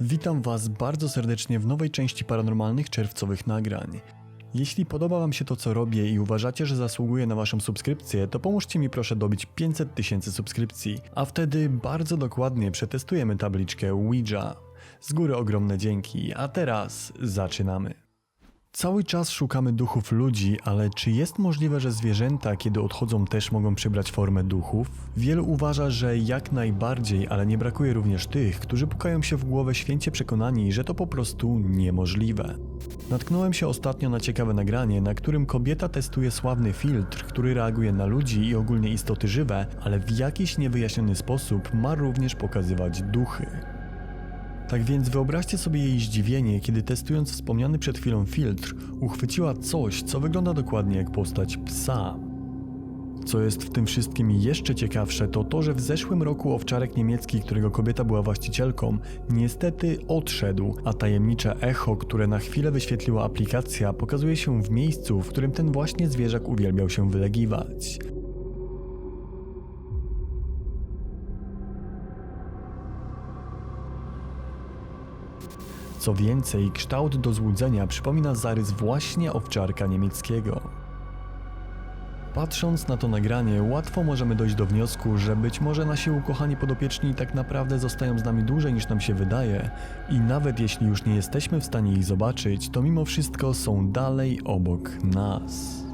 Witam Was bardzo serdecznie w nowej części paranormalnych czerwcowych nagrań. Jeśli podoba Wam się to, co robię i uważacie, że zasługuję na Waszą subskrypcję, to pomóżcie mi proszę dobić 500 tysięcy subskrypcji, a wtedy bardzo dokładnie przetestujemy tabliczkę Ouija. Z góry ogromne dzięki, a teraz zaczynamy. Cały czas szukamy duchów ludzi, ale czy jest możliwe, że zwierzęta, kiedy odchodzą, też mogą przybrać formę duchów? Wielu uważa, że jak najbardziej, ale nie brakuje również tych, którzy pukają się w głowę święcie przekonani, że to po prostu niemożliwe. Natknąłem się ostatnio na ciekawe nagranie, na którym kobieta testuje sławny filtr, który reaguje na ludzi i ogólnie istoty żywe, ale w jakiś niewyjaśniony sposób ma również pokazywać duchy. Tak więc wyobraźcie sobie jej zdziwienie, kiedy testując wspomniany przed chwilą filtr, uchwyciła coś, co wygląda dokładnie jak postać psa. Co jest w tym wszystkim jeszcze ciekawsze, to to, że w zeszłym roku owczarek niemiecki, którego kobieta była właścicielką, niestety odszedł, a tajemnicze echo, które na chwilę wyświetliła aplikacja, pokazuje się w miejscu, w którym ten właśnie zwierzak uwielbiał się wylegiwać. Co więcej, kształt do złudzenia przypomina zarys właśnie owczarka niemieckiego. Patrząc na to nagranie, łatwo możemy dojść do wniosku, że być może nasi ukochani podopieczni tak naprawdę zostają z nami dłużej niż nam się wydaje i nawet jeśli już nie jesteśmy w stanie ich zobaczyć, to mimo wszystko są dalej obok nas.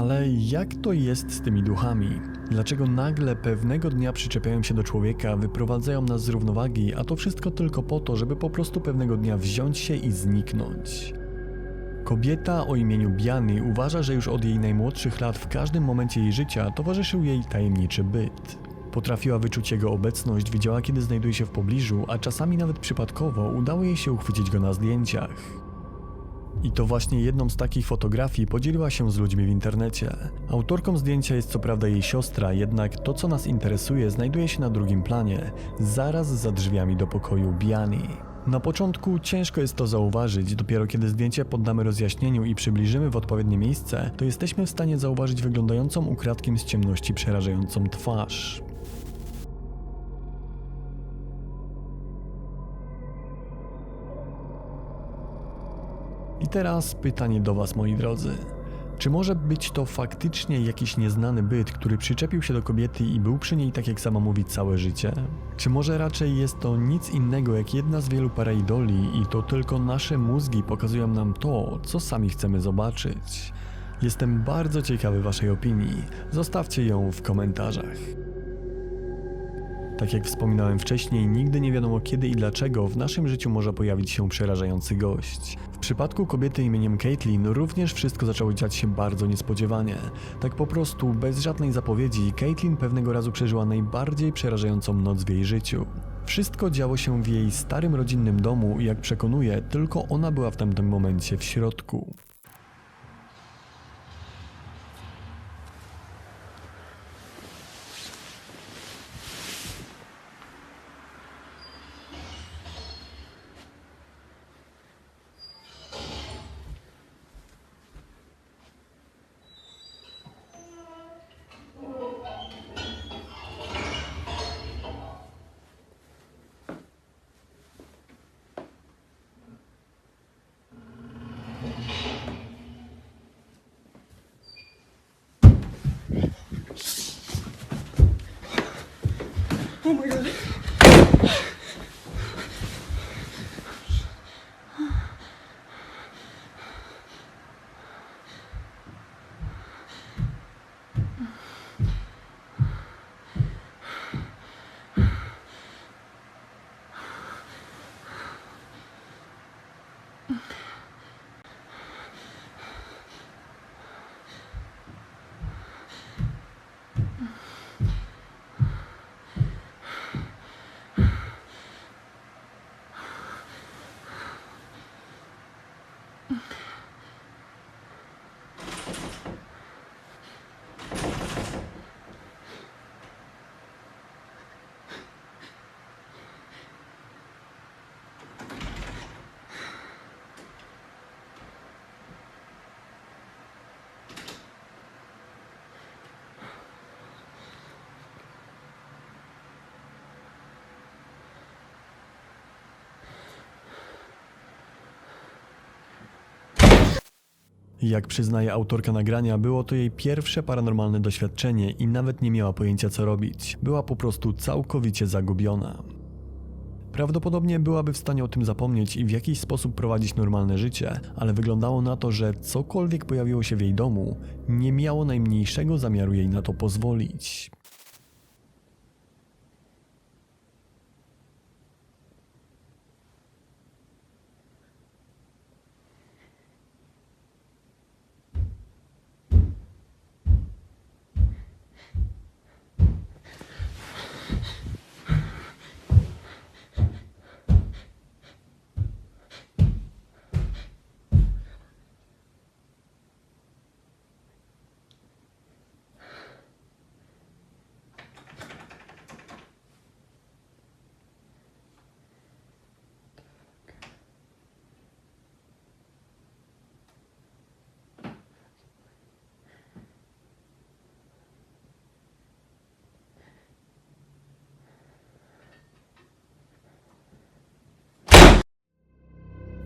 Ale jak to jest z tymi duchami? Dlaczego nagle pewnego dnia przyczepiają się do człowieka, wyprowadzają nas z równowagi, a to wszystko tylko po to, żeby po prostu pewnego dnia wziąć się i zniknąć? Kobieta o imieniu Biany uważa, że już od jej najmłodszych lat w każdym momencie jej życia towarzyszył jej tajemniczy byt. Potrafiła wyczuć jego obecność, wiedziała kiedy znajduje się w pobliżu, a czasami nawet przypadkowo udało jej się uchwycić go na zdjęciach. I to właśnie jedną z takich fotografii podzieliła się z ludźmi w internecie. Autorką zdjęcia jest co prawda jej siostra, jednak to co nas interesuje znajduje się na drugim planie, zaraz za drzwiami do pokoju Biani. Na początku ciężko jest to zauważyć, dopiero kiedy zdjęcie poddamy rozjaśnieniu i przybliżymy w odpowiednie miejsce, to jesteśmy w stanie zauważyć wyglądającą ukradkiem z ciemności przerażającą twarz. Teraz pytanie do Was, moi drodzy. Czy może być to faktycznie jakiś nieznany byt, który przyczepił się do kobiety i był przy niej, tak jak sama mówi, całe życie? Czy może raczej jest to nic innego jak jedna z wielu paraidoli i to tylko nasze mózgi pokazują nam to, co sami chcemy zobaczyć? Jestem bardzo ciekawy Waszej opinii. Zostawcie ją w komentarzach. Tak jak wspominałem wcześniej, nigdy nie wiadomo kiedy i dlaczego w naszym życiu może pojawić się przerażający gość. W przypadku kobiety imieniem Caitlin również wszystko zaczęło dziać się bardzo niespodziewanie. Tak po prostu, bez żadnej zapowiedzi, Caitlin pewnego razu przeżyła najbardziej przerażającą noc w jej życiu. Wszystko działo się w jej starym rodzinnym domu i jak przekonuje, tylko ona była w tamtym momencie w środku. Oh my god. Jak przyznaje autorka nagrania, było to jej pierwsze paranormalne doświadczenie i nawet nie miała pojęcia co robić. Była po prostu całkowicie zagubiona. Prawdopodobnie byłaby w stanie o tym zapomnieć i w jakiś sposób prowadzić normalne życie, ale wyglądało na to, że cokolwiek pojawiło się w jej domu, nie miało najmniejszego zamiaru jej na to pozwolić.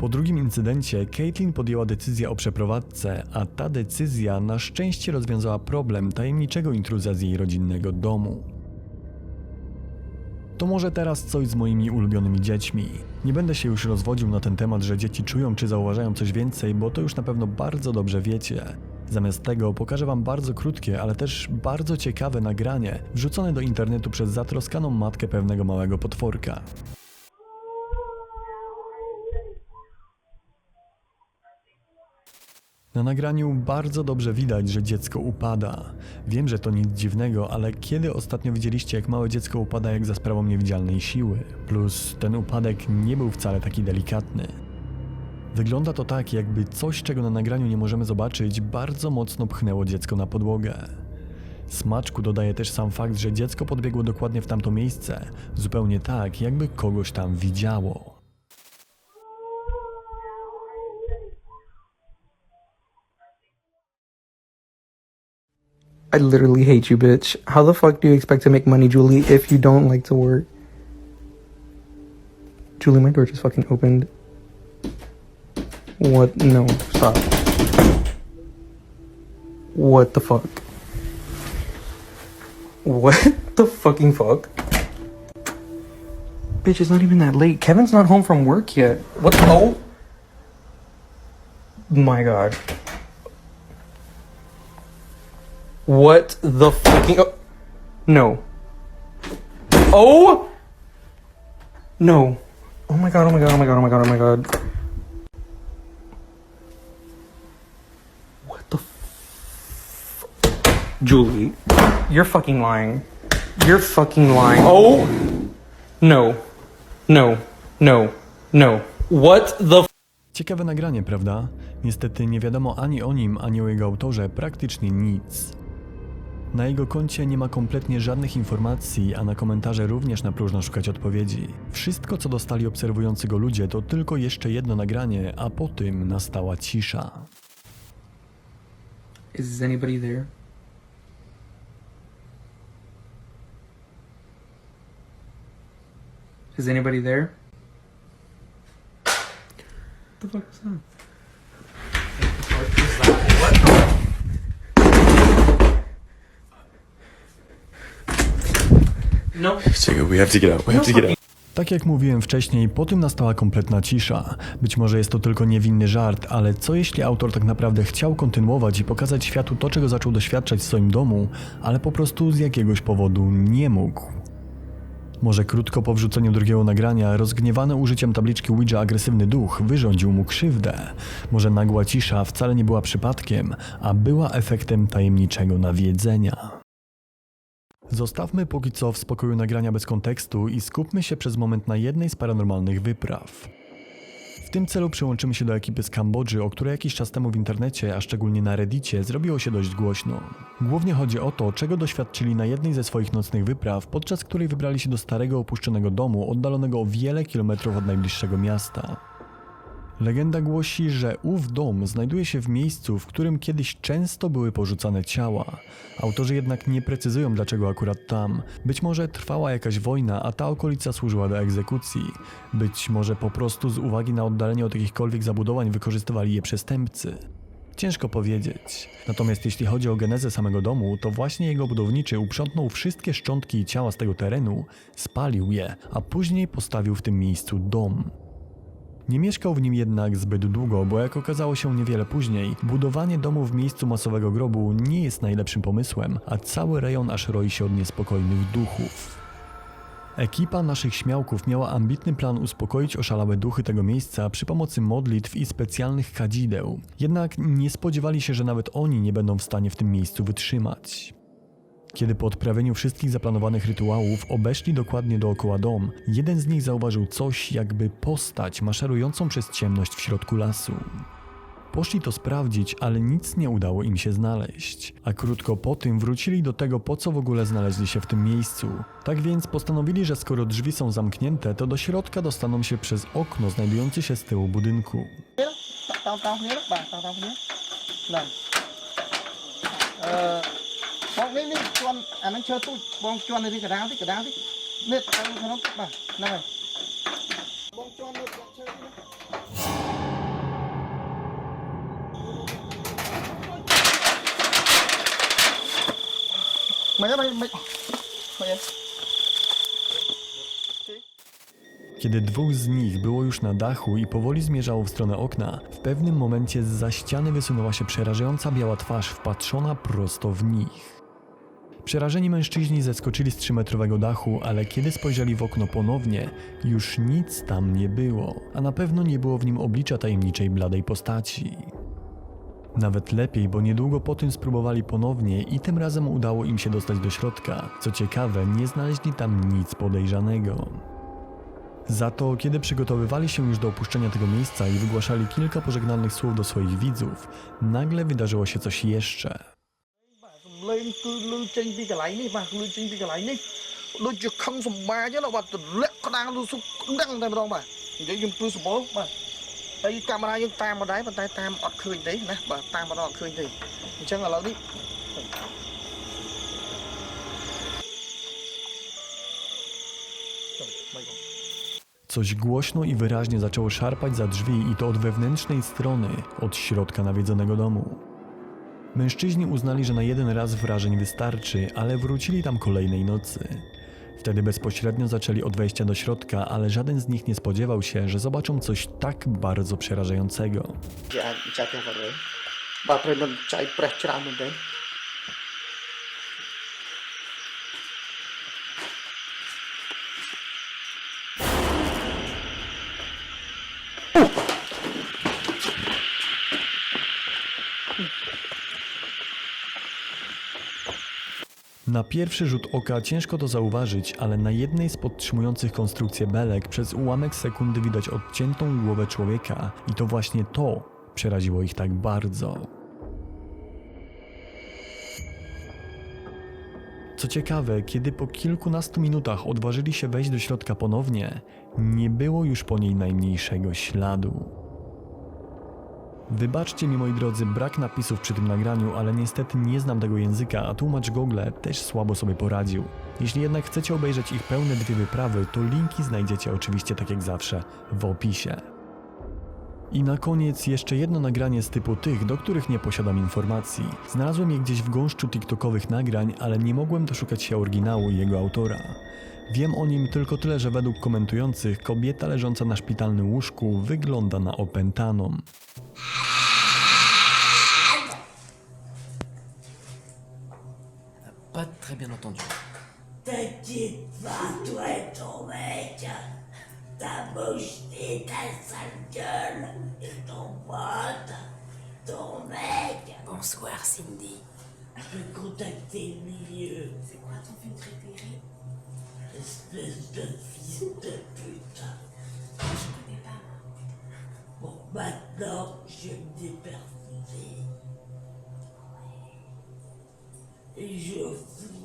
Po drugim incydencie Caitlin podjęła decyzję o przeprowadzce, a ta decyzja na szczęście rozwiązała problem tajemniczego intruza z jej rodzinnego domu. To może teraz coś z moimi ulubionymi dziećmi. Nie będę się już rozwodził na ten temat, że dzieci czują czy zauważają coś więcej, bo to już na pewno bardzo dobrze wiecie. Zamiast tego pokażę Wam bardzo krótkie, ale też bardzo ciekawe nagranie, wrzucone do internetu przez zatroskaną matkę pewnego małego potworka. Na nagraniu bardzo dobrze widać, że dziecko upada. Wiem, że to nic dziwnego, ale kiedy ostatnio widzieliście, jak małe dziecko upada jak za sprawą niewidzialnej siły? Plus ten upadek nie był wcale taki delikatny. Wygląda to tak, jakby coś, czego na nagraniu nie możemy zobaczyć, bardzo mocno pchnęło dziecko na podłogę. Smaczku dodaje też sam fakt, że dziecko podbiegło dokładnie w tamto miejsce, zupełnie tak, jakby kogoś tam widziało. I literally hate you, bitch. How the fuck do you expect to make money, Julie, if you don't like to work? Julie, my door just fucking opened. What? No, stop. What the fuck? What the fucking fuck? Bitch, it's not even that late. Kevin's not home from work yet. What? The- Oh! My god. What the fucking? Oh. No. Oh. No. Oh my god. Oh my god. Oh my god. Oh my god. Oh my god. What the? F- Julie, you're fucking lying. You're fucking lying. Oh. No. No. No. No. What the? F- Ciekawe nagranie, prawda? Niestety nie wiadomo ani o nim, ani o jego autorze praktycznie nic. Na jego koncie nie ma kompletnie żadnych informacji, a na komentarze również na próżno szukać odpowiedzi. Wszystko, co dostali obserwujący go ludzie, to tylko jeszcze jedno nagranie, a po tym nastała cisza. Is anybody there? Is anybody there? the fuck was that? No. We have to get out. We have to get out. Tak jak mówiłem wcześniej, po tym nastała kompletna cisza. Być może jest to tylko niewinny żart, ale co jeśli autor tak naprawdę chciał kontynuować i pokazać światu to, czego zaczął doświadczać w swoim domu, ale po prostu z jakiegoś powodu nie mógł? Może krótko po wrzuceniu drugiego nagrania, rozgniewany użyciem tabliczki Ouija agresywny duch wyrządził mu krzywdę. Może nagła cisza wcale nie była przypadkiem, a była efektem tajemniczego nawiedzenia. Zostawmy póki co w spokoju nagrania bez kontekstu i skupmy się przez moment na jednej z paranormalnych wypraw. W tym celu przyłączymy się do ekipy z Kambodży, o której jakiś czas temu w internecie, a szczególnie na Reddicie, zrobiło się dość głośno. Głównie chodzi o to, czego doświadczyli na jednej ze swoich nocnych wypraw, podczas której wybrali się do starego opuszczonego domu, oddalonego o wiele kilometrów od najbliższego miasta. Legenda głosi, że ów dom znajduje się w miejscu, w którym kiedyś często były porzucane ciała. Autorzy jednak nie precyzują dlaczego akurat tam. Być może trwała jakaś wojna, a ta okolica służyła do egzekucji. Być może po prostu z uwagi na oddalenie od jakichkolwiek zabudowań wykorzystywali je przestępcy. Ciężko powiedzieć. Natomiast jeśli chodzi o genezę samego domu, to właśnie jego budowniczy uprzątnął wszystkie szczątki i ciała z tego terenu, spalił je, a później postawił w tym miejscu dom. Nie mieszkał w nim jednak zbyt długo, bo jak okazało się niewiele później, budowanie domu w miejscu masowego grobu nie jest najlepszym pomysłem, a cały rejon aż roi się od niespokojnych duchów. Ekipa naszych śmiałków miała ambitny plan uspokoić oszalałe duchy tego miejsca przy pomocy modlitw i specjalnych kadzideł. Jednak nie spodziewali się, że nawet oni nie będą w stanie w tym miejscu wytrzymać. Kiedy po odprawieniu wszystkich zaplanowanych rytuałów obeszli dokładnie dookoła dom, jeden z nich zauważył coś jakby postać maszerującą przez ciemność w środku lasu. Poszli to sprawdzić, ale nic nie udało im się znaleźć. A krótko po tym wrócili do tego, po co w ogóle znaleźli się w tym miejscu. Tak więc postanowili, że skoro drzwi są zamknięte, to do środka dostaną się przez okno znajdujące się z tyłu budynku. តោតោគ្នាបាទតោតោគ្នាហ្នឹងអឺបងនេះនេះជន់អាហ្នឹងឈើទូចបងជន់នៅទីកណ្ដាលទីកណ្ដាលទីនេះទៅក្នុងបាទហ្នឹងហើយបងជន់នៅស្លឹកឈើនេះមិនមិនមិនមិន Kiedy dwóch z nich było już na dachu i powoli zmierzało w stronę okna, w pewnym momencie za ściany wysunęła się przerażająca biała twarz wpatrzona prosto w nich. Przerażeni mężczyźni zeskoczyli z trzymetrowego dachu, ale kiedy spojrzeli w okno ponownie, już nic tam nie było, a na pewno nie było w nim oblicza tajemniczej bladej postaci. Nawet lepiej, bo niedługo po tym spróbowali ponownie i tym razem udało im się dostać do środka. Co ciekawe, nie znaleźli tam nic podejrzanego. Za to, kiedy przygotowywali się już do opuszczenia tego miejsca i wygłaszali kilka pożegnalnych słów do swoich widzów, nagle wydarzyło się coś jeszcze. សំឡេងគឺលឺចេញពីកន្លែងនេះបាទលឺចេញពីកន្លែងនេះដូចជាខឹងសម្បាចឹងណាបាទទម្លាក់ក្តាំងលឺសុកដឹងតែម្ដងបាទនិយាយខ្ញុំព្រឺសម្បល់បាទហើយកាមេរ៉ាយើងតាមមកដែរប៉ុន្តែតាមអត់ឃើញទេណាបាទតាមមកដល់អត់ឃើញទេអញ្ចឹងឥឡូវនេះចុះមិនបង Coś głośno i wyraźnie zaczęło szarpać za drzwi i to od wewnętrznej strony, od środka nawiedzonego domu. Mężczyźni uznali, że na jeden raz wrażeń wystarczy, ale wrócili tam kolejnej nocy. Wtedy bezpośrednio zaczęli od wejścia do środka, ale żaden z nich nie spodziewał się, że zobaczą coś tak bardzo przerażającego. Ja, ja, Na pierwszy rzut oka ciężko to zauważyć, ale na jednej z podtrzymujących konstrukcję belek przez ułamek sekundy widać odciętą głowę człowieka i to właśnie to przeraziło ich tak bardzo. Co ciekawe, kiedy po kilkunastu minutach odważyli się wejść do środka ponownie, nie było już po niej najmniejszego śladu. Wybaczcie mi moi drodzy brak napisów przy tym nagraniu, ale niestety nie znam tego języka, a tłumacz Google też słabo sobie poradził. Jeśli jednak chcecie obejrzeć ich pełne dwie wyprawy, to linki znajdziecie oczywiście tak jak zawsze w opisie. I na koniec jeszcze jedno nagranie z typu tych, do których nie posiadam informacji. Znalazłem je gdzieś w gąszczu TikTokowych nagrań, ale nie mogłem doszukać się oryginału i jego autora. Wiem o nim tylko tyle, że według komentujących kobieta leżąca na szpitalnym łóżku wygląda na opętaną. Pas très bien entendu. Ton mec. Ta ta sale gueule et ton pote, ton mec. Bonsoir, Cindy. Je vais contacter le milieu. C'est quoi ton film préféré Espèce de fils de pute. Je connais pas, Bon, maintenant, je vais me déperfuser. Et je fous.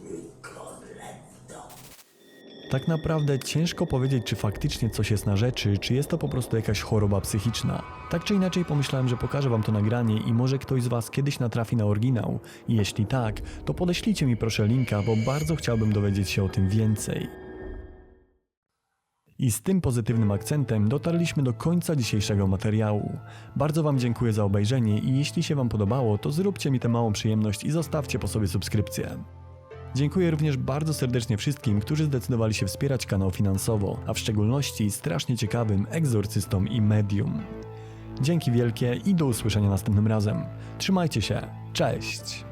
Tak naprawdę ciężko powiedzieć, czy faktycznie coś jest na rzeczy, czy jest to po prostu jakaś choroba psychiczna. Tak czy inaczej pomyślałem, że pokażę wam to nagranie i może ktoś z was kiedyś natrafi na oryginał. Jeśli tak, to podeślijcie mi proszę linka, bo bardzo chciałbym dowiedzieć się o tym więcej. I z tym pozytywnym akcentem dotarliśmy do końca dzisiejszego materiału. Bardzo Wam dziękuję za obejrzenie i jeśli się Wam podobało, to zróbcie mi tę małą przyjemność i zostawcie po sobie subskrypcję. Dziękuję również bardzo serdecznie wszystkim, którzy zdecydowali się wspierać kanał finansowo, a w szczególności strasznie ciekawym egzorcystom i medium. Dzięki wielkie i do usłyszenia następnym razem. Trzymajcie się, cześć!